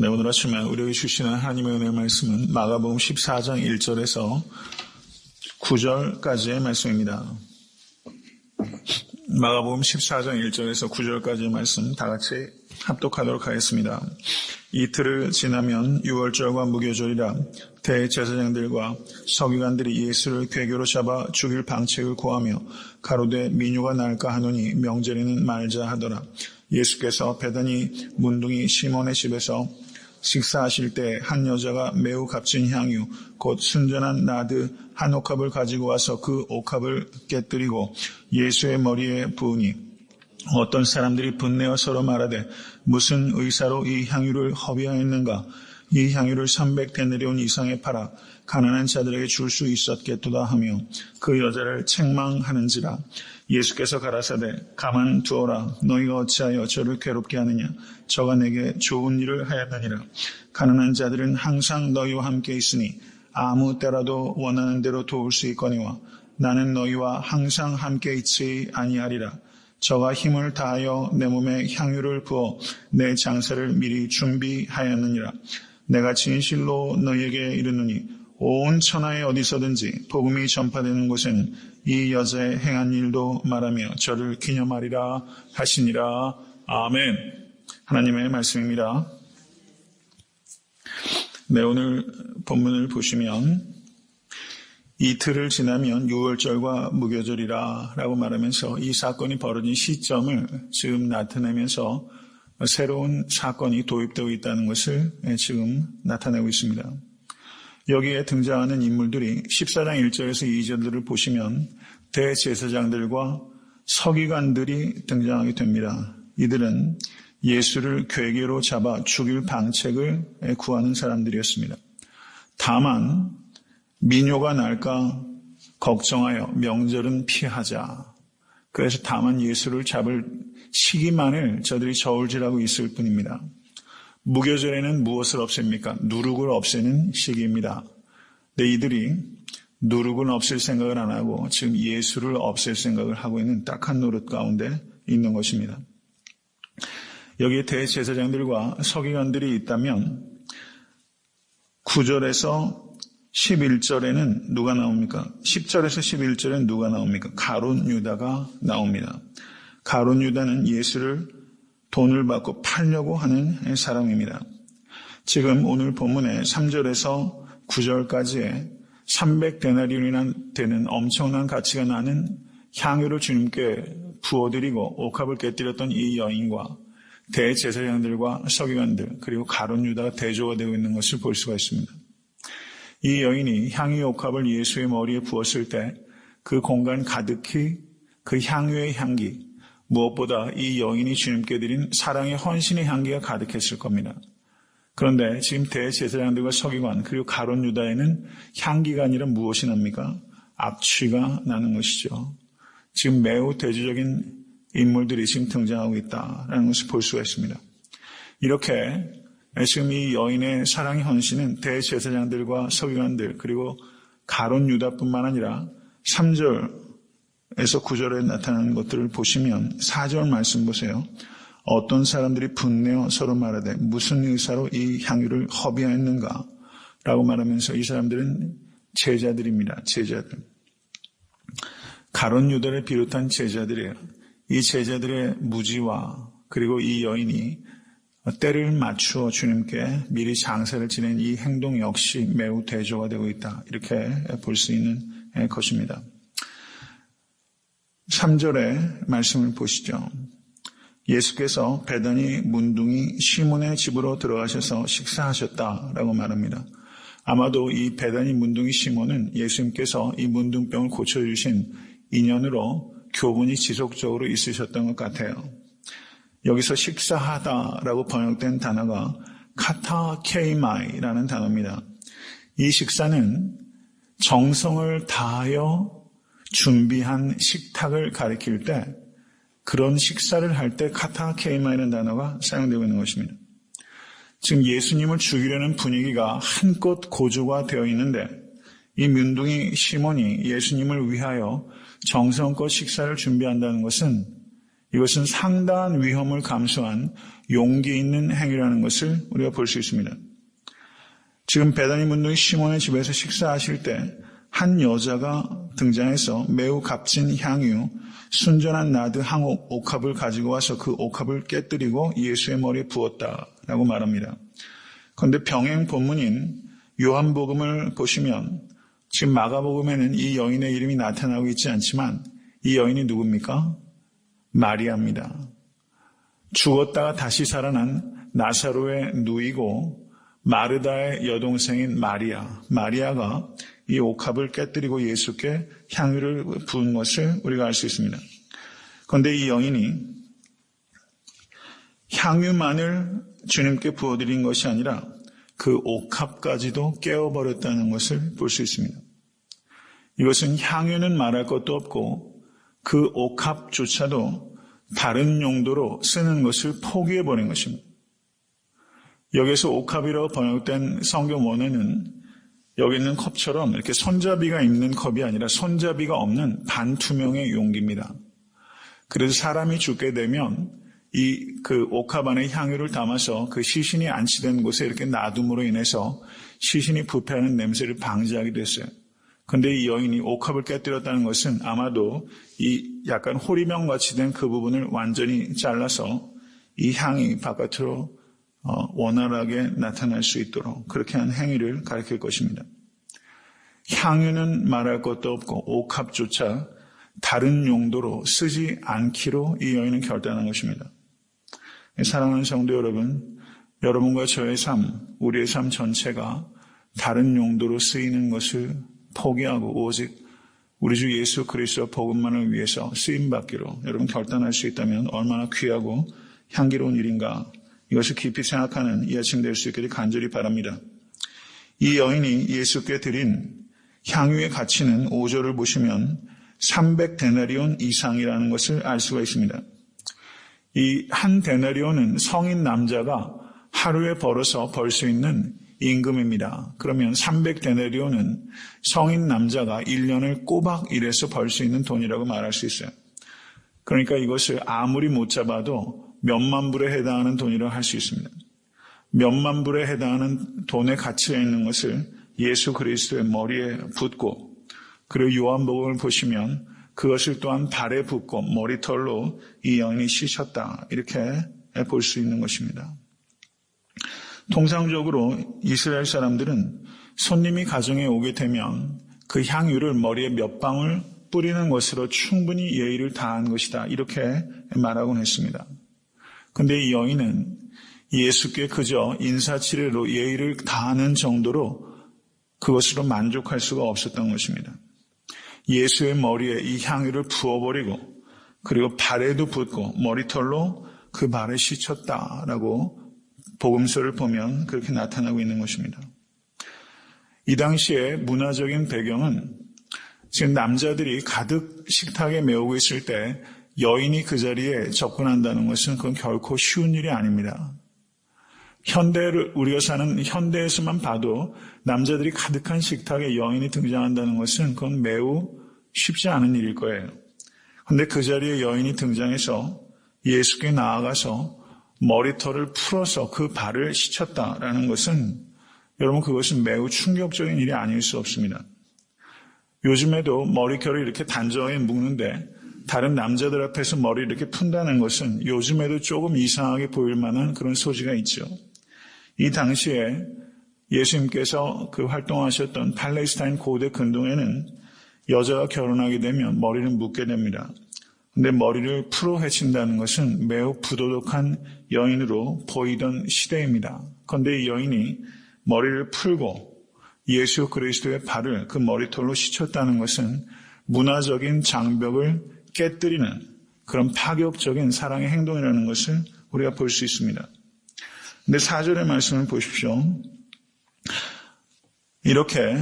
네, 오늘 아침에 우리에게 주시는 하나님의 은혜의 말씀은 마가복음 14장 1절에서 9절까지의 말씀입니다. 마가복음 14장 1절에서 9절까지의 말씀 다 같이 합독하도록 하겠습니다. 이틀을 지나면 6월절과 무교절이라 대제사장들과 서기관들이 예수를 괴교로 잡아 죽일 방책을 고하며 가로되 민요가 날까 하노니 명절에는 말자 하더라. 예수께서 배단이 문둥이 시몬의 집에서 식사하실 때 한 여자가 매우 값진 향유 곧 순전한 나드 한 옥합을 가지고 와서 그 옥합을 깨뜨리고 예수의 머리에 부으니 어떤 사람들이 분내어 서로 말하되 무슨 의사로 이 향유를 허비하였는가 이 향유를 300데나리온 이상에 팔아 가난한 자들에게 줄 수 있었겠도다 하며 그 여자를 책망하는지라 예수께서 가라사대 가만 두어라. 너희가 어찌하여 저를 괴롭게 하느냐? 저가 내게 좋은 일을 하였느니라. 가난한 자들은 항상 너희와 함께 있으니 아무 때라도 원하는 대로 도울 수 있거니와 나는 너희와 항상 함께 있지 아니하리라. 저가 힘을 다하여 내 몸에 향유를 부어 내 장사를 미리 준비하였느니라 내가 진실로 너희에게 이르노니 온 천하에 어디서든지 복음이 전파되는 곳에는 이 여자의 행한 일도 말하며 저를 기념하리라 하시니라. 아멘. 하나님의 말씀입니다. 네, 오늘 본문을 보시면 이틀을 지나면 6월절과 무교절이라 라고 말하면서 이 사건이 벌어진 시점을 지금 나타내면서 새로운 사건이 도입되고 있다는 것을 지금 나타내고 있습니다. 여기에 등장하는 인물들이 14장 1절에서 2절들을 보시면 대제사장들과 서기관들이 등장하게 됩니다. 이들은 예수를 괴계로 잡아 죽일 방책을 구하는 사람들이었습니다. 다만 민요가 날까 걱정하여 명절은 피하자. 그래서 다만 예수를 잡을 시기만을 저들이 저울질하고 있을 뿐입니다. 무교절에는 무엇을 없앱니까? 누룩을 없애는 시기입니다. 근데 이들이 누룩은 없앨 생각을 안 하고 지금 예수를 없앨 생각을 하고 있는 딱한 노릇 가운데 있는 것입니다. 여기에 대제사장들과 서기관들이 있다면 9절에서 11절에는 누가 나옵니까? 10절에서 11절에는 누가 나옵니까? 가론 유다가 나옵니다. 가론 유다는 예수를 돈을 받고 팔려고 하는 사람입니다. 지금 오늘 본문의 3절에서 9절까지의 300데나리온이나 되는 엄청난 가치가 나는 향유를 주님께 부어드리고 옥합을 깨뜨렸던 이 여인과 대제사장들과 서기관들 그리고 가론 유다가 대조가 되고 있는 것을 볼 수가 있습니다. 이 여인이 향유 옥합을 예수의 머리에 부었을 때 그 공간 가득히 그 향유의 향기 무엇보다 이 여인이 주님께 드린 사랑의 헌신의 향기가 가득했을 겁니다. 그런데 지금 대제사장들과 서기관 그리고 가론 유다에는 향기가 아니라 무엇이 납니까? 악취가 나는 것이죠. 지금 매우 대조적인 인물들이 지금 등장하고 있다라는 것을 볼 수가 있습니다. 이렇게 지금 이 여인의 사랑의 헌신은 대제사장들과 서기관들 그리고 가론 유다뿐만 아니라 3절 에서 9절에 나타나는 것들을 보시면 4절 말씀 보세요. 어떤 사람들이 분내어 서로 말하되 무슨 의사로 이 향유를 허비하였는가? 라고 말하면서 이 사람들은 제자들입니다. 제자들. 가론 유다를 비롯한 제자들이에요. 이 제자들의 무지와 그리고 이 여인이 때를 맞추어 주님께 미리 장사를 지낸 이 행동 역시 매우 대조가 되고 있다. 이렇게 볼 수 있는 것입니다. 3절의 말씀을 보시죠. 예수께서 배단이 문둥이 시몬의 집으로 들어가셔서 식사하셨다라고 말합니다. 아마도 이 배단이 문둥이 시몬은 예수님께서 이 문둥병을 고쳐주신 인연으로 교분이 지속적으로 있으셨던 것 같아요. 여기서 식사하다라고 번역된 단어가 카타케이마이라는 단어입니다. 이 식사는 정성을 다하여 준비한 식탁을 가리킬 때 그런 식사를 할 때 카타케이마이라는 단어가 사용되고 있는 것입니다. 지금 예수님을 죽이려는 분위기가 한껏 고조가 되어 있는데 이 문둥이 시몬이 예수님을 위하여 정성껏 식사를 준비한다는 것은 이것은 상당한 위험을 감수한 용기 있는 행위라는 것을 우리가 볼 수 있습니다. 지금 베다니 문둥이 시몬의 집에서 식사하실 때 한 여자가 등장해서 매우 값진 향유, 순전한 나드 항옥 옥합을 가지고 와서 그 옥합을 깨뜨리고 예수의 머리에 부었다라고 말합니다. 그런데 병행 본문인 요한복음을 보시면 지금 마가복음에는 이 여인의 이름이 나타나고 있지 않지만 이 여인이 누굽니까? 마리아입니다. 죽었다가 다시 살아난 나사로의 누이고 마르다의 여동생인 마리아. 마리아가 이 옥합을 깨뜨리고 예수께 향유를 부은 것을 우리가 알 수 있습니다. 그런데 이 여인이 향유만을 주님께 부어드린 것이 아니라 그 옥합까지도 깨워버렸다는 것을 볼 수 있습니다. 이것은 향유는 말할 것도 없고 그 옥합조차도 다른 용도로 쓰는 것을 포기해버린 것입니다. 여기서 옥합이라고 번역된 성경 원어는 여기 있는 컵처럼 이렇게 손잡이가 있는 컵이 아니라 손잡이가 없는 반투명의 용기입니다. 그래서 사람이 죽게 되면 이 그 옥합 안에 향유를 담아서 그 시신이 안치된 곳에 이렇게 놔둠으로 인해서 시신이 부패하는 냄새를 방지하기도 했어요. 근데 이 여인이 옥합을 깨뜨렸다는 것은 아마도 이 약간 호리병 같이 된 그 부분을 완전히 잘라서 이 향이 바깥으로 어, 원활하게 나타날 수 있도록 그렇게 한 행위를 가리킬 것입니다. 향유는 말할 것도 없고 옥합조차 다른 용도로 쓰지 않기로 이 여인은 결단한 것입니다. 사랑하는 성도 여러분, 여러분과 저의 삶, 우리의 삶 전체가 다른 용도로 쓰이는 것을 포기하고 오직 우리 주 예수 그리스도 복음만을 위해서 쓰임 받기로 여러분 결단할 수 있다면 얼마나 귀하고 향기로운 일인가 이것을 깊이 생각하는 이 아침 될 수 있기를 간절히 바랍니다. 이 여인이 예수께 드린 향유의 가치는 5절을 보시면 300데나리온 이상이라는 것을 알 수가 있습니다. 이 한 데나리온은 성인 남자가 하루에 벌어서 벌 수 있는 임금입니다. 그러면 300데나리온은 성인 남자가 1년을 꼬박 일해서 벌 수 있는 돈이라고 말할 수 있어요. 그러니까 이것을 아무리 못 잡아도 몇만 불에 해당하는 돈이라고 할 수 있습니다. 몇만 불에 해당하는 돈의 가치가 있는 것을 예수 그리스도의 머리에 붓고 그리고 요한복음을 보시면 그것을 또한 발에 붓고 머리털로 이 여인이 씻었다 이렇게 볼 수 있는 것입니다. 통상적으로 이스라엘 사람들은 손님이 가정에 오게 되면 그 향유를 머리에 몇 방울 뿌리는 것으로 충분히 예의를 다한 것이다 이렇게 말하곤 했습니다. 근데 이 여인은 예수께 그저 인사치레로 예의를 다하는 정도로 그것으로 만족할 수가 없었던 것입니다. 예수의 머리에 이 향유를 부어버리고 그리고 발에도 붓고 머리털로 그 발에 씻혔다라고 복음서를 보면 그렇게 나타나고 있는 것입니다. 이 당시의 문화적인 배경은 지금 남자들이 가득 식탁에 메우고 있을 때 여인이 그 자리에 접근한다는 것은 그건 결코 쉬운 일이 아닙니다. 현대를 우리가 사는 현대에서만 봐도 남자들이 가득한 식탁에 여인이 등장한다는 것은 그건 매우 쉽지 않은 일일 거예요. 그런데 그 자리에 여인이 등장해서 예수께 나아가서 머리털을 풀어서 그 발을 씻었다라는 것은 여러분 그것은 매우 충격적인 일이 아닐 수 없습니다. 요즘에도 머리결을 이렇게 단정하게 묶는데 다른 남자들 앞에서 머리를 이렇게 푼다는 것은 요즘에도 조금 이상하게 보일 만한 그런 소지가 있죠. 이 당시에 예수님께서 그 활동하셨던 팔레스타인 고대 근동에는 여자가 결혼하게 되면 머리를 묶게 됩니다. 근데 머리를 풀어 헤친다는 것은 매우 부도덕한 여인으로 보이던 시대입니다. 그런데 이 여인이 머리를 풀고 예수 그리스도의 발을 그 머리털로 씻었다는 것은 문화적인 장벽을 깨뜨리는 그런 파격적인 사랑의 행동이라는 것을 우리가 볼 수 있습니다. 근데 사절의 말씀을 보십시오. 이렇게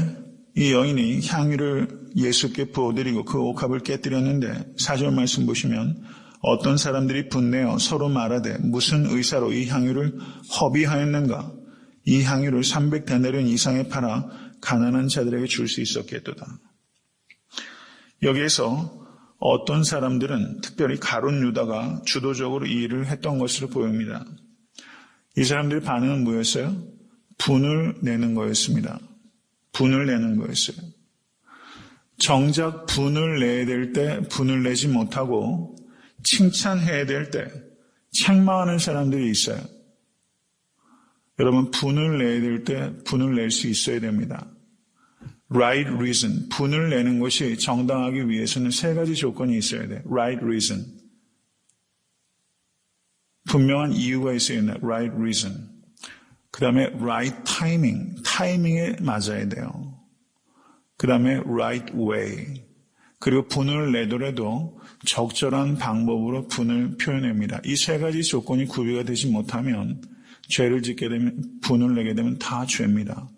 이 여인이 향유를 예수께 부어드리고 그 옥합을 깨뜨렸는데 사절 말씀 보시면 어떤 사람들이 분내어 서로 말하되 무슨 의사로 이 향유를 허비하였는가 이 향유를 300데나리온 이상에 팔아 가난한 자들에게 줄 수 있었겠도다. 여기에서 어떤 사람들은 특별히 가론 유다가 주도적으로 이 일을 했던 것으로 보입니다. 이 사람들의 반응은 뭐였어요? 분을 내는 거였습니다. 분을 내는 거였어요. 정작 분을 내야 될 때 분을 내지 못하고 칭찬해야 될 때 책망하는 사람들이 있어요. 여러분 분을 내야 될 때 분을 낼 수 있어야 됩니다. right reason 분을 내는 것이 정당하기 위해서는 세 가지 조건이 있어야 돼. right reason 분명한 이유가 있어야 된다. right reason 그 다음에 right timing 타이밍에 맞아야 돼요. 그 다음에 right way. 그리고 분을 내더라도 적절한 방법으로 분을 표현합니다. 이 세 가지 조건이 구비가 되지 못하면 죄를 짓게 되면 분을 내게 되면 다 죄입니다.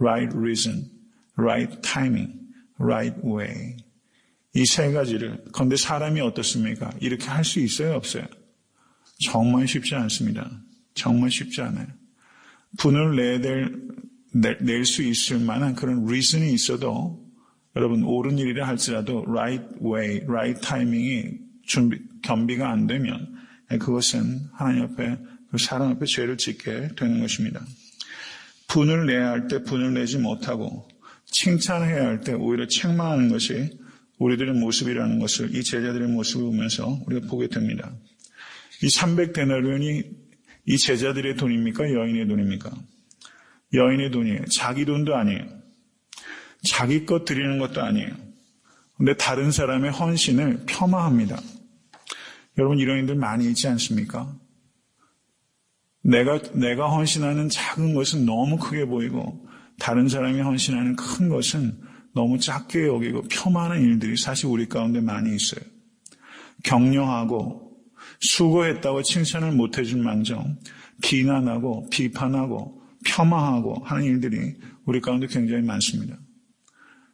right reason, right timing, right way. 이 세 가지를 그런데 사람이 어떻습니까? 이렇게 할 수 있어요, 없어요? 정말 쉽지 않습니다. 정말 쉽지 않아요. 분을 내야 될, 낼수 있을 만한 그런 reason이 있어도 여러분 옳은 일이라 할지라도 right way, right timing이 준비, 겸비가 안 되면 그것은 하나님 앞에 그 사람 앞에 죄를 짓게 되는 것입니다. 분을 내야 할 때 분을 내지 못하고 칭찬해야 할 때 오히려 책망하는 것이 우리들의 모습이라는 것을 이 제자들의 모습을 보면서 우리가 보게 됩니다. 이 300데나리온이 이 제자들의 돈입니까? 여인의 돈입니까? 여인의 돈이에요. 자기 돈도 아니에요. 자기 것 드리는 것도 아니에요. 근데 다른 사람의 헌신을 폄하합니다. 여러분 이런 일들 많이 있지 않습니까? 내가 내가 헌신하는 작은 것은 너무 크게 보이고 다른 사람이 헌신하는 큰 것은 너무 작게 여기고 폄하하는 일들이 사실 우리 가운데 많이 있어요. 격려하고 수고했다고 칭찬을 못 해준 망정 비난하고 비판하고 폄하하고 하는 일들이 우리 가운데 굉장히 많습니다.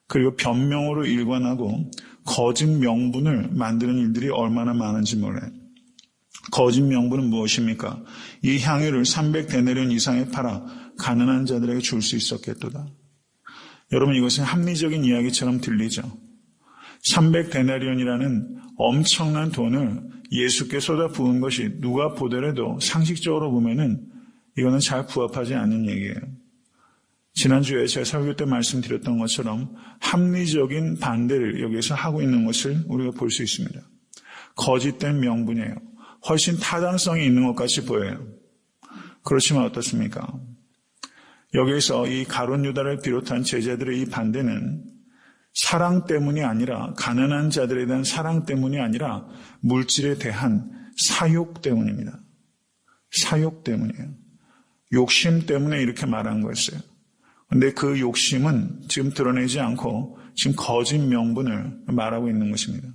그리고 변명으로 일관하고 거짓 명분을 만드는 일들이 얼마나 많은지 몰라요. 거짓 명분은 무엇입니까? 이 향유를 300데네리온 이상에 팔아 가난한 자들에게 줄 수 있었겠도다. 여러분 이것은 합리적인 이야기처럼 들리죠. 300데나리온이라는 엄청난 돈을 예수께 쏟아 부은 것이 누가 보더라도 상식적으로 보면은 이거는 잘 부합하지 않는 얘기예요. 지난주에 제가 설교 때 말씀드렸던 것처럼 합리적인 반대를 여기에서 하고 있는 것을 우리가 볼 수 있습니다. 거짓된 명분이에요. 훨씬 타당성이 있는 것 같이 보여요. 그렇지만 어떻습니까? 여기에서 이 가론 유다를 비롯한 제자들의 이 반대는 사랑 때문이 아니라 가난한 자들에 대한 사랑 때문이 아니라 물질에 대한 사욕 때문입니다. 사욕 때문이에요. 욕심 때문에 이렇게 말한 거였어요. 근데 그 욕심은 지금 드러내지 않고 지금 거짓 명분을 말하고 있는 것입니다.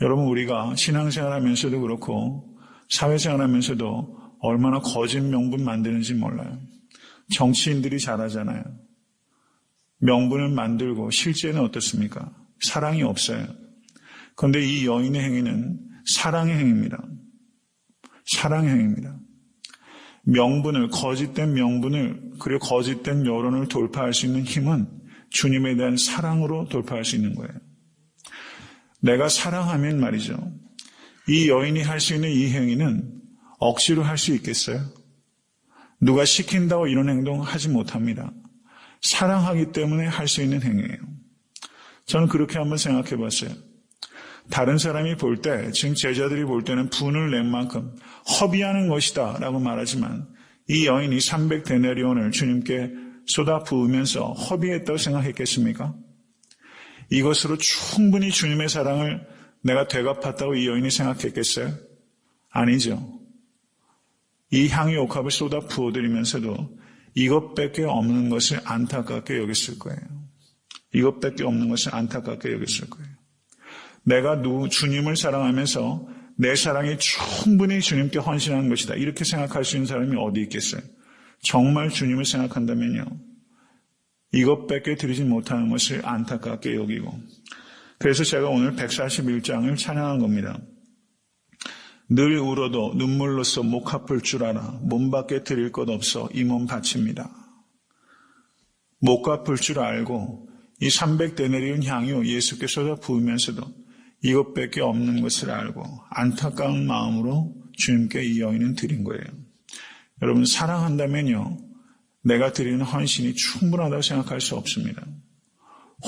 여러분 우리가 신앙생활 하면서도 그렇고 사회생활 하면서도 얼마나 거짓 명분 만드는지 몰라요. 정치인들이 잘하잖아요. 명분을 만들고 실제는 어떻습니까? 사랑이 없어요. 그런데 이 여인의 행위는 사랑의 행위입니다. 사랑의 행위입니다. 명분을, 거짓된 명분을, 그리고 거짓된 여론을 돌파할 수 있는 힘은 주님에 대한 사랑으로 돌파할 수 있는 거예요. 내가 사랑하면 말이죠. 이 여인이 할 수 있는 이 행위는 억지로 할 수 있겠어요? 누가 시킨다고 이런 행동 하지 못합니다. 사랑하기 때문에 할 수 있는 행위예요. 저는 그렇게 한번 생각해 봤어요. 다른 사람이 볼 때, 지금 제자들이 볼 때는 분을 낸 만큼 허비하는 것이다 라고 말하지만 이 여인이 300데네리온을 주님께 쏟아 부으면서 허비했다고 생각했겠습니까? 이것으로 충분히 주님의 사랑을 내가 되갚았다고 이 여인이 생각했겠어요? 아니죠. 이 향유 옥합을 쏟아 부어드리면서도 이것밖에 없는 것을 안타깝게 여겼을 거예요. 이것밖에 없는 것을 안타깝게 여겼을 거예요. 내가 누 주님을 사랑하면서 내 사랑이 충분히 주님께 헌신하는 것이다. 이렇게 생각할 수 있는 사람이 어디 있겠어요? 정말 주님을 생각한다면요. 이것밖에 드리지 못하는 것을 안타깝게 여기고. 그래서 제가 오늘 141장을 찬양한 겁니다. 늘 울어도 눈물로써 목 아플 줄 알아 몸 밖에 드릴 것 없어 이 몸 바칩니다. 목 아플 줄 알고 이 300데네리온 향유 예수께서 부으면서도 이것밖에 없는 것을 알고 안타까운 마음으로 주님께 이 여인은 드린 거예요. 여러분 사랑한다면요. 내가 드리는 헌신이 충분하다고 생각할 수 없습니다.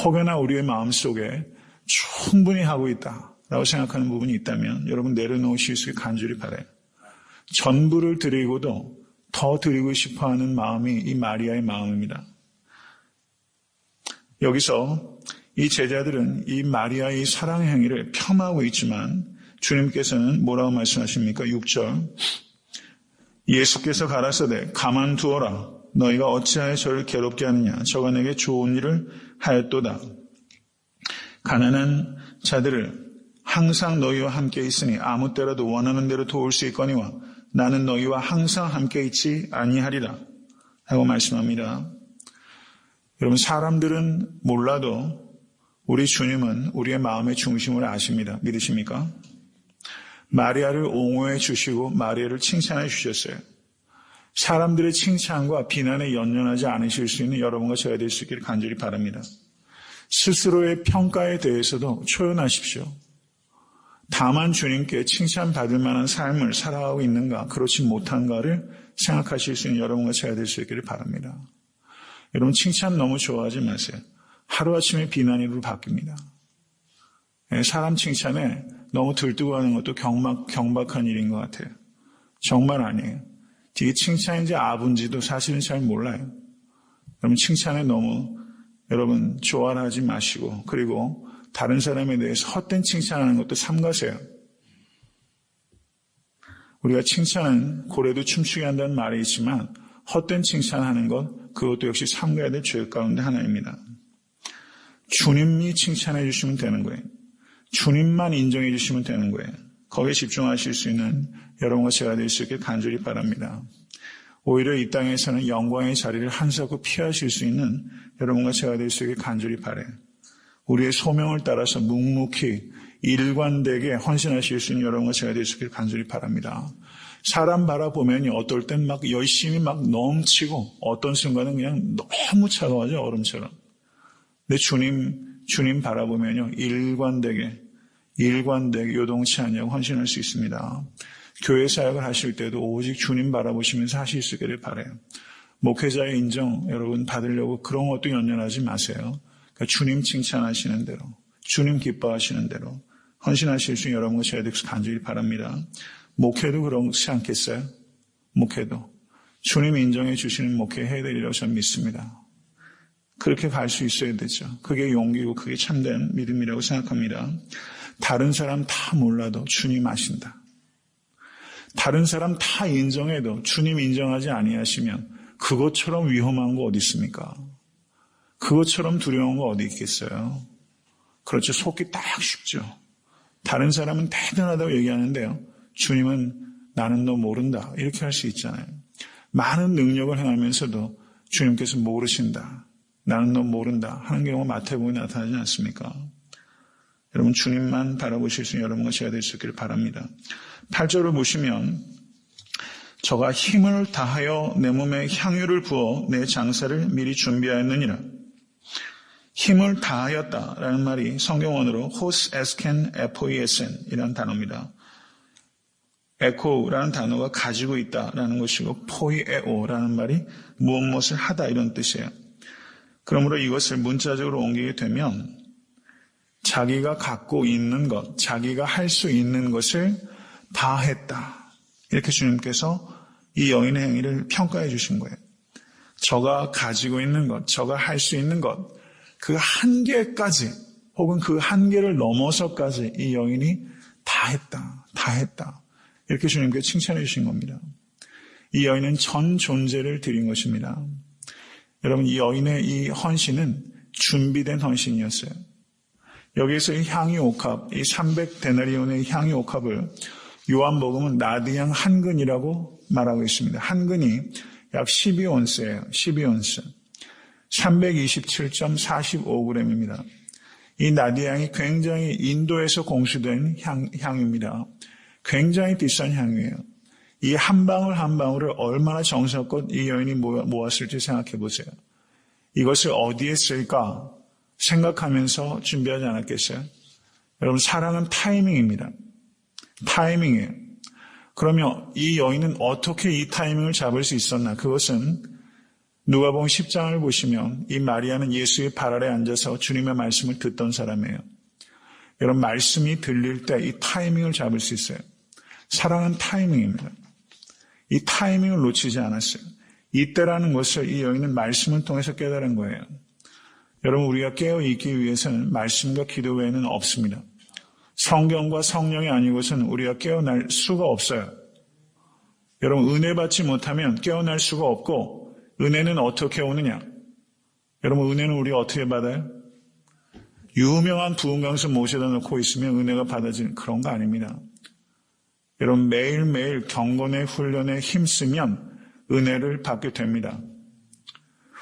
혹여나 우리의 마음속에 충분히 하고 있다 라고 생각하는 부분이 있다면 여러분 내려놓으실 수 있게 간절히 바래요. 전부를 드리고도 더 드리고 싶어 하는 마음이 이 마리아의 마음입니다. 여기서 이 제자들은 이 마리아의 사랑의 행위를 폄하하고 있지만 주님께서는 뭐라고 말씀하십니까? 6절 예수께서 가라사대 가만 두어라 너희가 어찌하여 저를 괴롭게 하느냐 저가 내게 좋은 일을 하였도다 가난한 자들을 항상 너희와 함께 있으니 아무 때라도 원하는 대로 도울 수 있거니와 나는 너희와 항상 함께 있지 아니하리라 하고 말씀합니다. 여러분 사람들은 몰라도 우리 주님은 우리의 마음의 중심을 아십니다. 믿으십니까? 마리아를 옹호해 주시고 마리아를 칭찬해 주셨어요. 사람들의 칭찬과 비난에 연연하지 않으실 수 있는 여러분과 제가 될수 있기를 간절히 바랍니다. 스스로의 평가에 대해서도 초연하십시오. 다만 주님께 칭찬받을 만한 삶을 살아가고 있는가, 그렇지 못한가를 생각하실 수 있는 여러분과 제가 될 수 있기를 바랍니다. 여러분, 칭찬 너무 좋아하지 마세요. 하루아침에 비난으로 바뀝니다. 예, 사람 칭찬에 너무 들뜨고 하는 것도 경박, 경박한 일인 것 같아요. 정말 아니에요. 이게 칭찬인지 아분지도 사실은 잘 몰라요. 여러분, 칭찬에 너무 여러분 좋아하지 마시고, 그리고 다른 사람에 대해서 헛된 칭찬하는 것도 삼가세요. 우리가 칭찬은 고래도 춤추게 한다는 말이 있지만 헛된 칭찬하는 것 그것도 역시 삼가야 될 죄 가운데 하나입니다. 주님이 칭찬해 주시면 되는 거예요. 주님만 인정해 주시면 되는 거예요. 거기에 집중하실 수 있는 여러분과 제가 될 수 있게 간절히 바랍니다. 오히려 이 땅에서는 영광의 자리를 한사코 피하실 수 있는 여러분과 제가 될 수 있게 간절히 바래요. 우리의 소명을 따라서 묵묵히 일관되게 헌신하실 수 있는 여러분과 제가 있기를 간절히 바랍니다. 사람 바라보면 어떨 땐 막 열심히 막 넘치고 어떤 순간은 그냥 너무 차가워져 얼음처럼. 근데 주님, 주님 바라보면요. 일관되게, 일관되게 요동치 않냐고 헌신할 수 있습니다. 교회 사역을 하실 때도 오직 주님 바라보시면서 하실 수 있기를 바래요. 목회자의 인정 여러분 받으려고 그런 것도 연연하지 마세요. 주님 칭찬하시는 대로, 주님 기뻐하시는 대로 헌신하실 수 있는 여러분과 제가 되기를 간절히 바랍니다. 목회도 그렇지 않겠어요? 목회도. 주님 인정해 주시는 목회 해드리라고 저는 믿습니다. 그렇게 갈 수 있어야 되죠. 그게 용기고 그게 참된 믿음이라고 생각합니다. 다른 사람 다 몰라도 주님 아신다. 다른 사람 다 인정해도 주님 인정하지 아니하시면 그것처럼 위험한 거 어디 있습니까? 그것처럼 두려운 거 어디 있겠어요? 그렇죠. 속기 딱 쉽죠. 다른 사람은 대단하다고 얘기하는데요. 주님은 나는 너 모른다. 이렇게 할 수 있잖아요. 많은 능력을 행하면서도 주님께서 모르신다. 나는 너 모른다. 하는 경우가 마태복음에 나타나지 않습니까? 여러분 주님만 바라보실 수 있는 여러분과 제가 될 수 있기를 바랍니다. 8절을 보시면 저가 힘을 다하여 내 몸에 향유를 부어 내 장사를 미리 준비하였느니라. 힘을 다하였다라는 말이 성경원으로 hos esken epoiesen 이라는 단어입니다. 에코라는 단어가 가지고 있다라는 것이고 포이에오라는 말이 무엇 무엇을 하다 이런 뜻이에요. 그러므로 이것을 문자적으로 옮기게 되면 자기가 갖고 있는 것, 자기가 할 수 있는 것을 다 했다. 이렇게 주님께서 이 여인의 행위를 평가해 주신 거예요. 저가 가지고 있는 것, 저가 할 수 있는 것, 그 한계까지 혹은 그 한계를 넘어서까지 이 여인이 다 했다. 다 했다. 이렇게 주님께 칭찬해 주신 겁니다. 이 여인은 전 존재를 드린 것입니다. 여러분, 이 여인의 이 헌신은 준비된 헌신이었어요. 여기에서 이 향유 옥합, 이 300데나리온의 향유 옥합을 요한복음은 나디양 한 근이라고 말하고 있습니다. 한 근이 약 12온스예요. 12온스. 327.45g입니다. 이 나디향이 굉장히 인도에서 공수된 향, 향입니다. 굉장히 비싼 향이에요. 이 한 방울 한 방울을 얼마나 정성껏 이 여인이 모았을지 생각해 보세요. 이것을 어디에 쓸까 생각하면서 준비하지 않았겠어요? 여러분, 사랑은 타이밍입니다. 타이밍이에요. 그러면 이 여인은 어떻게 이 타이밍을 잡을 수 있었나? 그것은 누가복음 10장을 보시면 이 마리아는 예수의 발 아래 앉아서 주님의 말씀을 듣던 사람이에요. 여러분 말씀이 들릴 때 이 타이밍을 잡을 수 있어요. 사랑은 타이밍입니다. 이 타이밍을 놓치지 않았어요. 이때라는 것을 이 여인은 말씀을 통해서 깨달은 거예요. 여러분 우리가 깨어 있기 위해서는 말씀과 기도 외에는 없습니다. 성경과 성령이 아니고서는 우리가 깨어날 수가 없어요. 여러분 은혜 받지 못하면 깨어날 수가 없고 은혜는 어떻게 오느냐? 여러분 은혜는 우리가 어떻게 받아요? 유명한 부흥 강수 모셔다 놓고 있으면 은혜가 받아지는 그런 거 아닙니다. 여러분 매일매일 경건의 훈련에 힘쓰면 은혜를 받게 됩니다.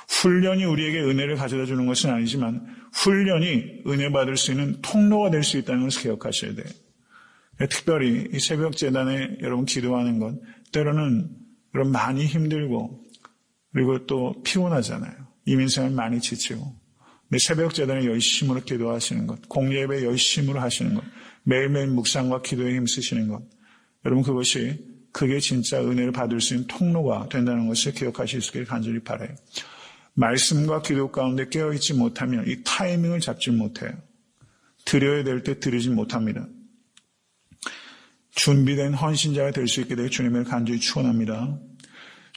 훈련이 우리에게 은혜를 가져다 주는 것은 아니지만 훈련이 은혜 받을 수 있는 통로가 될 수 있다는 것을 기억하셔야 돼요. 특별히 이 새벽 재단에 여러분 기도하는 것 때로는 여러분 많이 힘들고 그리고 또 피곤하잖아요. 이민생활 많이 지치고 근데 새벽 재단에 열심으로 기도하시는 것, 공예배 열심으로 하시는 것, 매일매일 묵상과 기도에 힘쓰시는 것 여러분 그것이 그게 진짜 은혜를 받을 수 있는 통로가 된다는 것을 기억하실 수 있기를 간절히 바라요. 말씀과 기도 가운데 깨어있지 못하면 이 타이밍을 잡지 못해요. 드려야 될 때 드리지 못합니다. 준비된 헌신자가 될 수 있게 되어 주님을 간절히 축원합니다.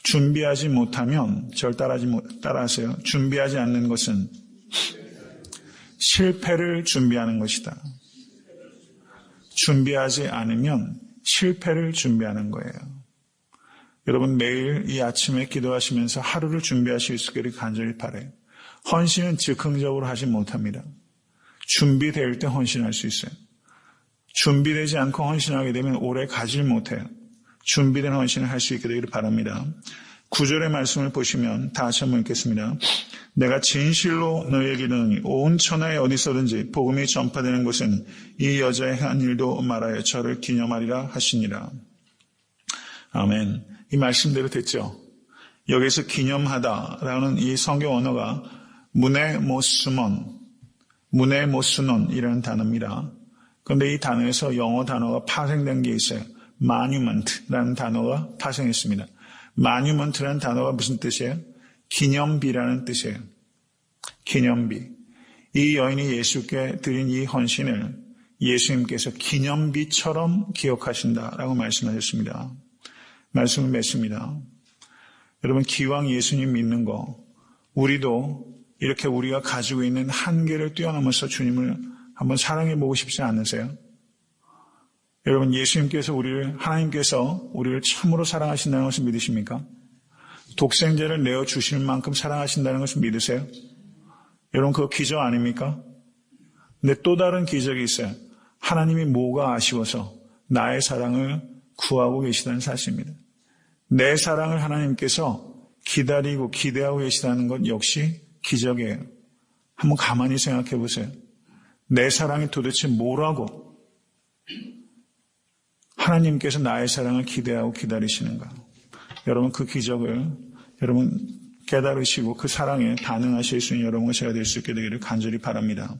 준비하지 못하면 절 따라하지 못, 따라하세요. 준비하지 않는 것은 실패를 준비하는 것이다. 준비하지 않으면 실패를 준비하는 거예요. 여러분 매일 이 아침에 기도하시면서 하루를 준비하실 수 있기를 간절히 바래요. 헌신은 즉흥적으로 하지 못합니다. 준비될 때 헌신할 수 있어요. 준비되지 않고 헌신하게 되면 오래 가질 못해요. 준비된 헌신을 할 수 있게 되기를 바랍니다. 구절의 말씀을 보시면 다시 한번 읽겠습니다. 내가 진실로 너에게 이르노니 온 천하에 어디서든지 복음이 전파되는 곳은 이 여자의 한 일도 말하여 저를 기념하리라 하시니라. 아멘. 이 말씀대로 됐죠. 여기서 기념하다라는 이 성경 언어가 문의 모스먼, 문의 모스논이라는 단어입니다. 그런데 이 단어에서 영어 단어가 파생된 게 있어요. Monument라는 단어가 파생했습니다. monument라는 단어가 무슨 뜻이에요? 기념비라는 뜻이에요. 기념비. 이 여인이 예수께 드린 이 헌신을 예수님께서 기념비처럼 기억하신다라고 말씀하셨습니다. 말씀을 맺습니다. 여러분 기왕 예수님 믿는 거 우리도 이렇게 우리가 가지고 있는 한계를 뛰어넘어서 주님을 한번 사랑해 보고 싶지 않으세요? 여러분 예수님께서 우리를 하나님께서 우리를 참으로 사랑하신다는 것을 믿으십니까? 독생자를 내어 주실 만큼 사랑하신다는 것을 믿으세요? 여러분 그거 기적 아닙니까? 근데 또 다른 기적이 있어요. 하나님이 뭐가 아쉬워서 나의 사랑을 구하고 계시다는 사실입니다. 내 사랑을 하나님께서 기다리고 기대하고 계시다는 것 역시 기적이에요. 한번 가만히 생각해 보세요. 내 사랑이 도대체 뭐라고 하나님께서 나의 사랑을 기대하고 기다리시는가? 여러분 그 기적을 여러분 깨달으시고 그 사랑에 반응하실 수 있는 여러분과 제가 될 수 있게 되기를 간절히 바랍니다.